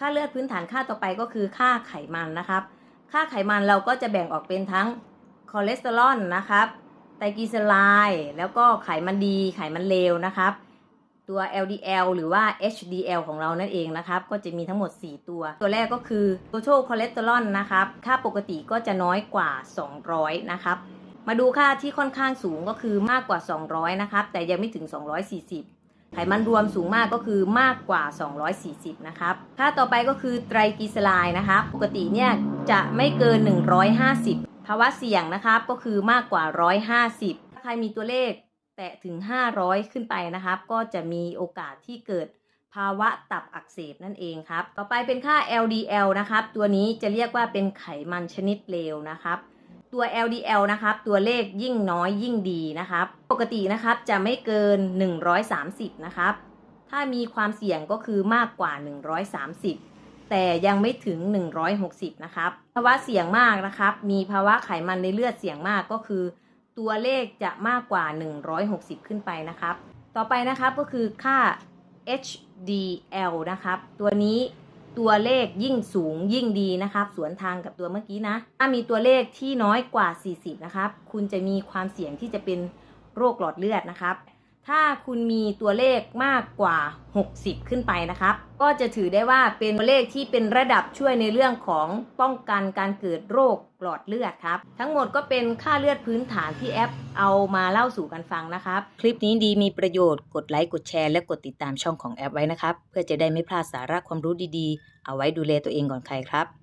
ค่าเลือดพื้นฐานค่าต่อไปก็คือค่าไขมันนะครับ ค่าไขมันเราก็จะแบ่งออกเป็นทั้งคอเลสเตอรอลนะครับ ไตรกลีเซอไรด์แล้วก็ไขมันดี ไขมันเลวนะครับ ตัว LDL หรือว่า HDL ของเรานั่นเองนะครับ ก็จะมีทั้งหมด 4 ตัว ตัวแรกก็คือ total cholesterol นะครับ ค่าปกติก็จะน้อยกว่า 200 นะครับ มาดูค่าที่ค่อนข้างสูงก็คือมากกว่า 200 นะครับ แต่ยังไม่ถึง 240 ไขมันรวมสูงมากก็คือมากกว่า 240 นะครับ ค่าต่อไปก็คือไตรกลีเซอไรด์นะครับปกติเนี่ยจะไม่เกิน 150 ภาวะเสี่ยงนะครับก็คือมากกว่า 150 ถ้าใครมีตัวเลขแตะถึง 500 ขึ้นไปนะครับ ก็จะมีโอกาสที่เกิดภาวะตับอักเสบนั่นเองครับ ต่อไปเป็นค่า LDL นะครับ ตัวนี้จะเรียกว่าเป็นไขมันชนิดเลวนะครับ ตัว LDL นะครับ ตัวเลขยิ่งน้อยยิ่งดีนะครับ ปกตินะครับจะไม่เกิน 130 นะครับ ถ้ามีความเสี่ยงก็คือมากกว่า 130 แต่ยังไม่ถึง 160 นะครับ ภาวะเสี่ยงมากนะครับ มีภาวะไขมันในเลือดเสี่ยงมากก็คือ ตัวเลขจะมากกว่า 160 ขึ้นไปนะครับ ต่อไปนะครับก็คือค่า HDL นะครับ ตัวนี้ ตัวเลขยิ่งสูงยิ่งดีนะครับ สวนทางกับตัวเมื่อกี้นะ ถ้ามีตัวเลขที่น้อยกว่า 40 นะครับ คุณจะมีความเสี่ยงที่จะเป็นโรคหลอดเลือดนะครับ ถ้าคุณมีตัวเลขมากกว่า 60 ขึ้นไปนะครับ ก็จะถือได้ว่าเป็นตัวเลขที่เป็นระดับช่วยในเรื่องของป้องกันการเกิดโรคหลอดเลือดครับ ทั้งหมดก็เป็นค่าเลือดพื้นฐานที่แอปเอามาเล่าสู่กันฟังนะครับ คลิปนี้ดีมีประโยชน์กดไลค์กดแชร์และกดติดตามช่องของแอปไว้นะครับ เพื่อจะได้ไม่พลาดสาระความรู้ดีๆ เอาไว้ดูแลตัวเองก่อนใครครับ